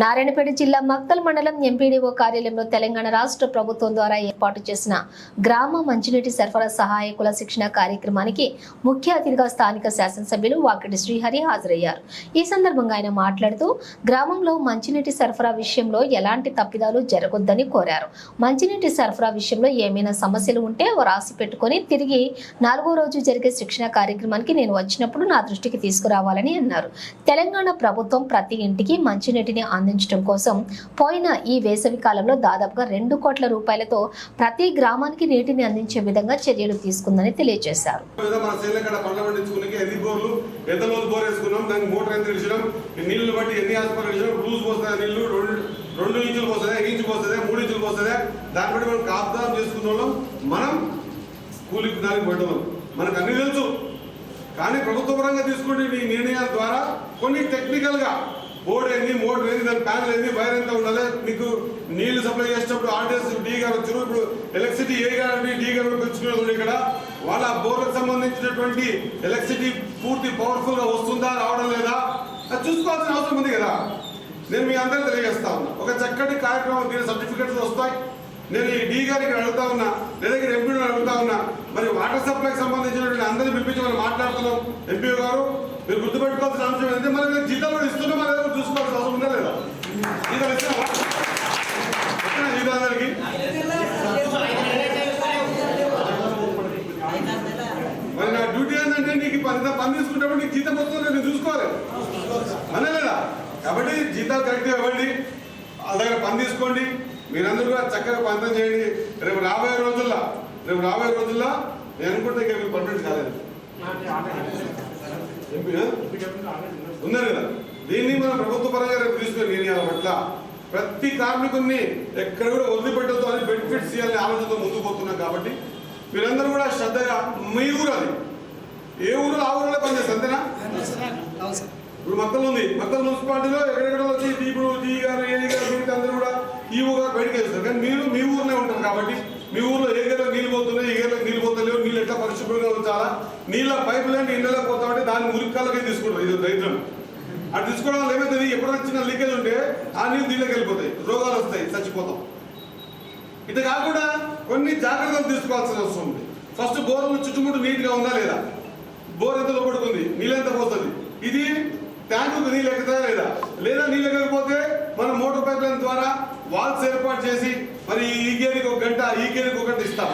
నారాయణపేట జిల్లా మక్తల్ మండలం ఎంపీడీఓ కార్యాలయంలో తెలంగాణ రాష్ట్ర ప్రభుత్వం ద్వారా ఏర్పాటు చేసిన గ్రామ మంచినీటి సరఫరా సహాయకుల శిక్షణ కార్యక్రమానికి ముఖ్య అతిథిగా స్థానిక శాసనసభ్యులు వాకిటి శ్రీహరి హాజరయ్యారు. ఈ సందర్భంగా ఆయన మాట్లాడుతూ గ్రామంలో మంచినీటి సరఫరా విషయంలో ఎలాంటి తప్పిదాలు జరగొద్దని కోరారు. మంచినీటి సరఫరా విషయంలో ఏమైనా సమస్యలు ఉంటే రాసి పెట్టుకొని తిరిగి నాలుగో రోజు జరిగే శిక్షణ కార్యక్రమానికి నేను వచ్చినప్పుడు నా దృష్టికి తీసుకురావాలని అన్నారు. తెలంగాణ ప్రభుత్వం ప్రతి ఇంటికి మంచినీటిని అందించడం కోసం పోయిన ఈ వేసవి కాలంలో దాదాపుగా రెండు కోట్ల రూపాయలతో ప్రతి గ్రామానికి నీటిని అందించే విధంగా చర్యలు తీసుకుందని తెలియజేశారు. మన చేనుల కాడ బట్టి రెండు రెండు ఇంచులు పోస్తుందా ఇంచు పోస్తుందా మూడు ఇంచులు పోస్తుందా దాన్ని బట్టి మనం కాపుదాం చేసుకున్న వాళ్ళం మనం కూలికి దానికి పెట్టడం మనకు అన్ని తెలుసు. కానీ ప్రభుత్వ పరంగా తీసుకుంటే ఈ నిర్ణయాల ద్వారా కొన్ని టెక్నికల్గా బోర్డు ఏంది? మోటర్ ఏంది? దాని ప్యానల్ ఏంది? వైర్ ఎంత ఉండాలి? మీకు నీళ్ళు సప్లై చేసేటప్పుడు ఆర్టీఎస్ డి గారు వచ్చారు. ఇప్పుడు ఎలక్ట్రిసిటీ ఏ గారు డి గారు వచ్చుకున్నారు ఇక్కడ. వాళ్ళ బోర్లకు సంబంధించినటువంటి ఎలక్ట్రిసిటీ పూర్తి పవర్ఫుల్గా వస్తుందా రావడం లేదా? అది చూసుకోవాల్సిన అవసరం ఉంది కదా. నేను మీ అందరికీ తెలియజేస్తా ఉన్నా. ఒక చక్కటి కార్యక్రమం దీని సర్టిఫికెట్స్ వస్తాయి. నేను ఈ డి గారికి అడుగుతా ఉన్నా లేదా ఇక్కడ ఎంపీ అడుగుతా ఉన్నా మరి వాటర్ సప్లైకి సంబంధించినటువంటి అందరిని పిలిపించి మనం మాట్లాడుతున్నాం. ఎంపీ గారు మీరు గుర్తుపెట్టుకోవాల్సిన అంశం ఏంటంటే మరి మీరు జీతాలు కూడా ఇస్తున్నాం మరి ఏదో చూసుకోవాల్సిన అవసరం ఉందా లేదా? జీతాలు ఇస్తున్నావా ఇస్తున్నా జీతాలకి మరి నా డ్యూటీ ఏంటంటే నీకు పని పని తీసుకుంటే నీకు జీతం వస్తుంది నేను చూసుకోవాలి. అనే లేదా? కాబట్టి జీతాలు కరెక్ట్గా ఇవ్వండి. వాళ్ళ దగ్గర పని తీసుకోండి. మీరందరూ కూడా చక్కగా పంతం చేయండి. రేపు రాబోయే రోజుల్లో రేపు రాబోయే రోజుల్లో నేను అనుకుంటే ఇక మీకు పర్మనెంట్ కాలేదు. ఎంపీనా? ఉన్నారు కదా. దీన్ని మనం ప్రభుత్వ పరంగా రేపు తీసుకొని నిర్ణయాల పట్ల ప్రతి కార్మికుడిని ఎక్కడ కూడా వదిలిపెట్టద్దు అని బెనిఫిట్స్ ఇవ్వాలని ఆలోచనతో ముందుకు పోతున్నాం కాబట్టి మీరందరూ కూడా శ్రద్ధగా మీ ఊరు అది. ఏ ఊరు ఆ ఊరిలో పనిచేస్తారు అంతేనా? ఇప్పుడు మక్కలు ఉంది. మక్కల మున్సిపాలిటీలో ఎక్కడెక్కడ వచ్చి ఇప్పుడు డి గారు ఏది గారు అందరూ కూడా ఈ ఊరు గారు బయటకు వెళ్తారు కానీ మీరు మీ ఊరిలో ఉంటారు కాబట్టి మీ ఊర్లో ఏ గేర్లో నీళ్ళు పోతున్నాయి ఏ గేర్లో నీళ్ళు పరిశుభ్రంగా ఉంచాలా నీళ్ళ పైపు లైన్ ఇండ్లలో పోతా ఉంటే దాన్ని మురికాలకే తీసుకుంటారు ఇది రైతులు. అది తీసుకోవడం వల్ల ఏమవుతుంది ఎప్పుడైనా చిన్న లీకేజ్ ఉంటే ఆ నీళ్ళు దీళ్ళకి వెళ్ళిపోతాయి రోగాలు వస్తాయి చచ్చిపోతాం. ఇది కాకుండా కొన్ని జాగ్రత్తలు తీసుకోవాల్సిన అవసరం ఉంది. ఫస్ట్ బోర్లు చుట్టుముట్టు నీట్గా ఉందా లేదా? బోర్ ఎంత లోపడుకుంది నీళ్ళు ఎంత పోతుంది? ఇది ట్యాంకుకు నీళ్ళు ఎక్కుతా లేదా? లేదా నీళ్ళు ఎక్కకపోతే మనం మోటార్ పైప్ లైన్ ద్వారా వాల్స్ ఏర్పాటు చేసి మరి ఈ గేరికి ఒక గంట ఈ గేరికి ఒక గంట ఇస్తాం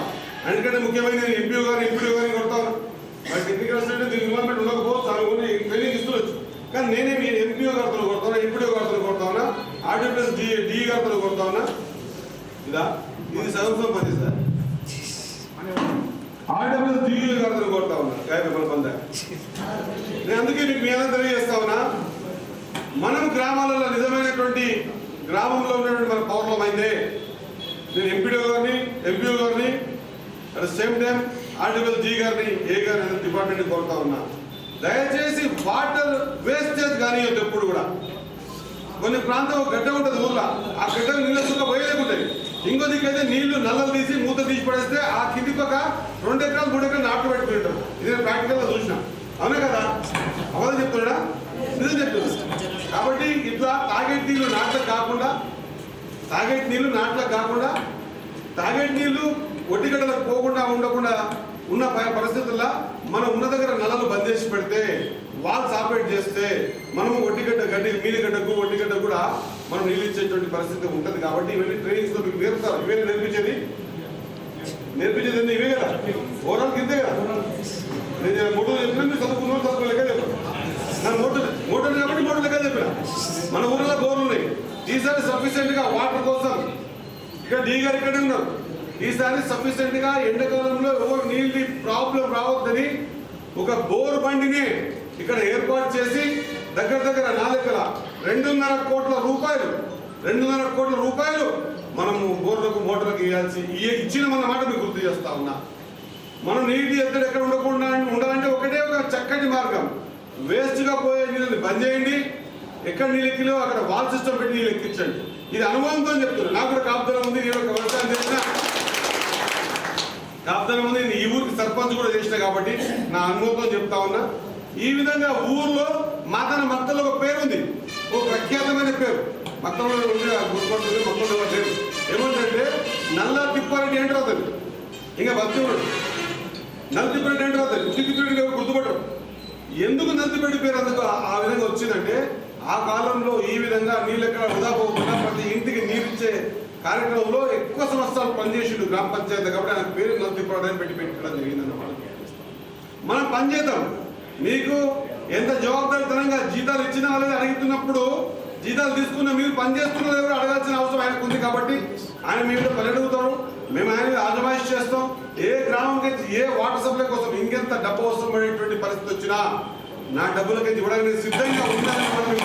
ఎందుకంటే ముఖ్యమైన ఎంపీ గారు ఎంపీ గారిని కొడతాను మరి టెక్నికల్ అసిస్టెంట్ దీని ఇన్వాల్వ్మెంట్ ఉండకపోవచ్చు ఆమె కొన్ని ట్రైనింగ్ ఇస్తుండొచ్చు. కానీ నేనే మీ ఎంపీ గారితో కొడతాను ఎంపీడీ గారితో కొడతానా ఆర్డీపీఎస్ డి డి గారితో కొడతానా? ఇదా ఇది సగం సగం పని సార్ ఆర్డబ్ల్యూఎస్ డి గారితో కొడతా ఉన్నా గాయపల్లి పంద నేను అందుకే మీకు మీ అందరూ తెలియజేస్తా ఉన్నా మనం గ్రామాలలో నిజమైనటువంటి గ్రామంలో ఉన్నటువంటి మన పౌరులమైందే. నేను ఎంపీడీ గారిని ఎంపీఓ గారిని అట్ సేమ్ టైం ఆర్టికల్ జీ గారిని ఏ గారిని డిపార్ట్మెంట్ కోరుతా ఉన్నా. దయచేసి వాటర్ వేస్టేజ్ కానీ ఎప్పుడు కూడా. కొన్ని ప్రాంతం ఒక గడ్డ ఉంటుంది ఊర్లో. ఆ గడ్డకు నీళ్ళ సుఖ పోయలేకుంటాయి ఇంకో దిక్కైతే నీళ్ళు నల్లలు తీసి మూత తీసి పడేస్తే ఆ కింది పక్క రెండు ఎకరాలు మూడు ఎకరాలు నాటు పెట్టుకుంటాం ఇది నేను ప్రాక్టికల్గా చూసిన. అవునా కదా? అవన్నీ చెప్తున్నాడా? నిజం చెప్తున్నా. కాబట్టి ఇట్లా తాగేటి నీళ్ళు నాట్లకు కాకుండా తాగేటి నీళ్ళు నాట్లకు కాకుండా తాగేటి నీళ్ళు ఒడ్డిగడ్డలకు పోకుండా ఉండకుండా ఉన్న ప- పరిస్థితుల్లో మనం ఉన్న దగ్గర నల్లలు బంద్ చేసి పెడితే వాల్స్ ఆపరేట్ చేస్తే మనము ఒడ్డిగడ్డ గడ్డి మీలిగడ్డకు ఒడ్డిగడ్డ కూడా మనం నీళ్ళు ఇచ్చేటువంటి పరిస్థితి ఉంటుంది కాబట్టి ఇవన్నీ ట్రైనింగ్స్లో మీకు నేర్పుతారు. ఇవే నేర్పించేది? నేర్పించేది ఏంది? ఇవే కదా? ఓవరాల్ కిందే కదా? నేను మూడు చెప్పిన చదువుకున్న వాళ్ళు చదువుకున్న లెక్క చెప్పాను నా మోటార్ మోటార్ కాబట్టి మోటార్ లెక్క చెప్పిన? మన ఊరిలో బోర్లు ఉన్నాయి. ఈసారి సఫిషియెంట్గా వాటర్ కోసం. ఇక్కడ డీ గారు ఇక్కడే ఉన్నారు. ఈసారి సఫిషియెంట్గా ఎండాకాలంలో ఎవరు నీళ్ళు ప్రాబ్లం రావద్దని ఒక బోర్ బండిని ఇక్కడ ఏర్పాటు చేసి దగ్గర దగ్గర నాలుగల రెండున్నర కోట్ల రూపాయలు రెండున్నర కోట్ల రూపాయలు మనము బోర్లకు మోటార్లకు ఇవ్వాల్సి ఇచ్చిన మన మాట మీకు గుర్తు చేస్తా ఉన్నా. మనం నీటి ఎత్తడి ఎక్కడ ఉండకుండా ఉండాలంటే ఒకటే ఒక చక్కటి మార్గం. వేస్ట్గా పోయే నీళ్ళని బంద్ చేయండి. ఎక్కడ నీళ్ళు ఎక్కిలో అక్కడ వాల్ సిస్టమ్ పెట్టి నీళ్ళు ఎక్కించండి ఇది అనుభవంతో చెప్తున్నా. నాకు కూడా కాపుదలం ఉంది నేను ఒక వ్యవసాయం చేసిన కాపుదలం ఉంది నేను ఈ ఊరికి సర్పంచ్ కూడా చేసిన కాబట్టి నా అనుభవంతో చెప్తా ఉన్నా. ఈ విధంగా ఊర్లో మాతన మత్తలో ఒక పేరు ఉంది ఓ ప్రఖ్యాతమైన పేరు. మత్తంలో ఉండే ఆ గుర్తుపడుతుంది మొత్తంలో లేదు ఏమంటే నల్ల తిప్పారెడ్డి ఏంటి అవుతుంది ఇంకా బతికుడు నల్ల తిప్పారెడ్డి ఏంటర్ అవుతుంది ఉట్టి గుర్తుపడరు. ఎందుకు నల్లిపెట్టి పేరు అందుకు ఆ- ఆ విధంగా వచ్చిందంటే ఆ కాలంలో ఈ విధంగా నీళ్ళు ఎక్కడ వృధా పోకుండా ప్రతి ఇంటికి నీరిచ్చే కార్యక్రమంలో ఎక్కువ సంవత్సరాలు పనిచేసిండు గ్రామ పంచాయతీ కాబట్టి ఆయన పేరు నల్లిపడని పెట్టి పెట్టడం జరిగిందన్నమాట మనం పనిచేద్దాం మీకు ఎంత జవాబుదారితనంగా జీతాలు ఇచ్చిన వాళ్ళని అడుగుతున్నప్పుడు జీతాలు తీసుకున్న మీరు పనిచేస్తున్నది ఎవరు అడగాల్సిన అవసరం ఆయనకు ఉంది కాబట్టి ఆయన మీ మీద పని మేము ఆయన మీద చేస్తాం. ఏ గ్రామంకి ఏ వాటర్ సప్లై కోసం ఇంకెంత డబ్బు అవసరం పడేటువంటి పరిస్థితి వచ్చినా నా డబ్బులకి ఇవ్వడానికి సిద్ధంగా ఉండాలని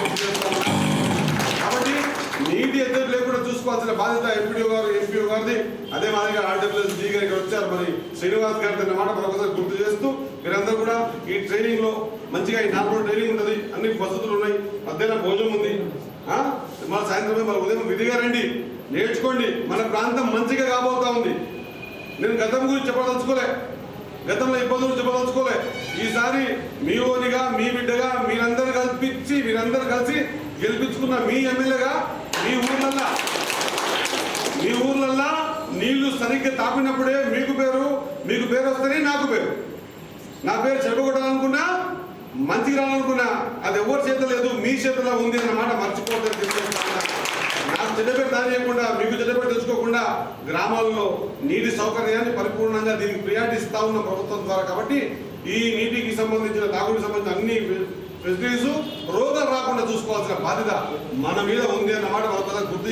బాధ్యత ఎంపీడీఓ గారు ఎంపీఓ గారిది అదే మాదిరిగా ఆర్డబ్ల్యూఎస్ జీ గారికి వచ్చారు. మరి శ్రీనివాస్ గారి మాట మరొకసారి గుర్తు చేస్తూ మీరందరూ కూడా ఈ ట్రైనింగ్లో మంచిగా ఈ నార్మల్ ట్రైనింగ్ ఉంటుంది అన్ని వసతులు ఉన్నాయి. మధ్యాహ్నం భోజనం ఉంది. మన సాయంత్రం మన ఉదయం విధిగా రండి. నేర్చుకోండి. మన ప్రాంతం మంచిగా కాబోతా ఉంది. నేను గతం గురించి చెప్పదలుచుకోలే. గతంలో ఇబ్బందులు చెప్పదలుచుకోలే. ఈసారి మీ ఓనిగా మీ బిడ్డగా మీరందరూ కల్పించి మీరందరూ కలిసి గెలిపించుకున్న మీ ఎమ్మెల్యేగా మీ ఊర్లల్లా మీ ఊర్లల్లా నీళ్ళు సరిగ్గా తాపినప్పుడే మీకు పేరు మీకు పేరు వస్తేనే నాకు పేరు. నా పేరు చెడగొట్టాలనుకున్నా మంచిగా రావాలనుకున్నా అది ఎవరి చేతిలో లేదు మీ చేతిలో ఉంది అన్నమాట మాట నాకు చెడ్డపేరు దాని చేయకుండా మీకు చెడ్డపేరు తెలుసుకోకుండా గ్రామాల్లో నీటి సౌకర్యాన్ని పరిపూర్ణంగా దీనికి ప్రియారిటీ ఇస్తా ఉన్న ప్రభుత్వం ద్వారా కాబట్టి ఈ నీటికి సంబంధించిన తాగుడికి సంబంధించిన అన్ని ఫెసిలిటీస్ రోగాలు రాకుండా చూసుకోవాల్సిన బాధ్యత మన మీద ఉంది అన్నమాట మరొకసారి గుర్తు